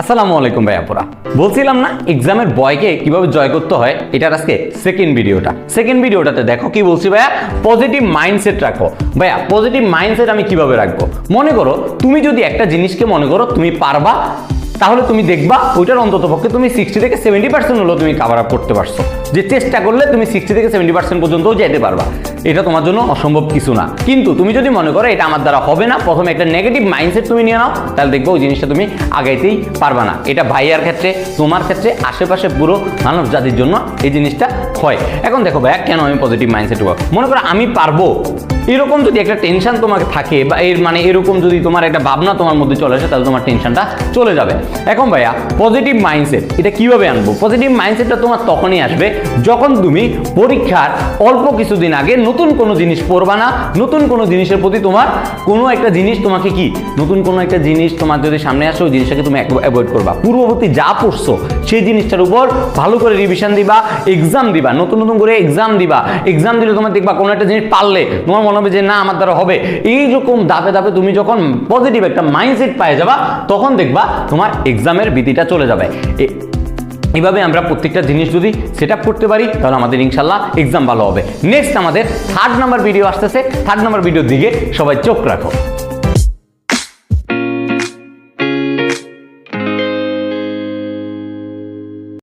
আসসালামু আলাইকুম ভাইয়াপুরা বলছিলাম না এক্সামের বয়কে কীভাবে জয় করতে হয়? এটার আজকে সেকেন্ড ভিডিওটা সেকেন্ড ভিডিওটাতে দেখো কি বলছি ভাইয়া পজিটিভ মাইন্ডসেট রাখো। ভাইয়া পজিটিভ মাইন্ডসেট আমি কীভাবে রাখব? মনে করো, তুমি যদি একটা জিনিসকে মনে করো, তুমি পারবা, তাহলে তুমি দেখবা, ওইটার অন্তত পক্ষে তুমি সিক্সটি থেকে সেভেন্টি পার্সেন্ট হলেও তুমি কাভার আপ করতে পারছ। যে চেষ্টা করলে তুমি সিক্সটি থেকে সেভেন্টি পার্সেন্ট পর্যন্তও যেতে পারবা। এটা তোমার জন্য অসম্ভব কিছু না। কিন্তু তুমি যদি মনে করো এটা আমার দ্বারা হবে না, প্রথমে একটা নেগেটিভ মাইন্ডসেট তুমি নিয়ে নাও, তাহলে দেখব ওই জিনিসটা তুমি আগাইতেই পারবা না। এটা ভাইয়ার ক্ষেত্রে, তোমার ক্ষেত্রে, আশেপাশে পুরো মানব জাতির জন্য এই জিনিসটা হয়। এখন দেখো ভাইয়া, কেন আমি পজিটিভ মাইন্ডসেট মনে করো আমি পারব। এরকম যদি একটা টেনশন তোমাকে থাকে বা এর মানে এরকম যদি তোমার একটা ভাবনা তোমার মধ্যে চলে আসে, তাহলে তোমার টেনশনটা চলে যাবে। এখন ভাইয়া পজিটিভ মাইন্ডসেট এটা কীভাবে আনব? পজিটিভ মাইন্ডসেটটা তোমার তখনই আসবে যখন তুমি পরীক্ষার অল্প কিছুদিন আগে নতুন কোনো জিনিস পড়বা না, নতুন কোনো জিনিসের প্রতি তোমার কোনো একটা জিনিস তোমাকে কি? নতুন কোনো একটা জিনিস তোমার যদি সামনে আসে, ওই জিনিসটাকে তুমি অ্যাভয়েড করবা। পূর্ববর্তী যা পড়ছো, সেই জিনিসটার উপর ভালো করে রিভিশন দিবা এক্সাম দিবা, নতুন নতুন করে এক্সাম দিবা। এক্সাম দিলে তোমার দেখবা কোনো একটা জিনিস পারলে, তোমার মনে হবে যে, না, আমার দ্বারা হবে। এইরকম ধাপে ধাপে তুমি যখন পজিটিভ একটা মাইন্ডসেট পাই যাবা, তখন দেখবা তোমার এক্সামের ভীতিটা চলে যাবে। এভাবে আমরা প্রত্যেকটা জিনিস যদি সেট করতে পারি, তাহলে আমাদের ইনশাল্লাহ এক্সাম ভালো হবে। নেক্সট আমাদের থার্ড নাম্বার ভিডিও আসতেছে। থার্ড নাম্বার ভিডিও দিকে সবাই চোখ রাখো।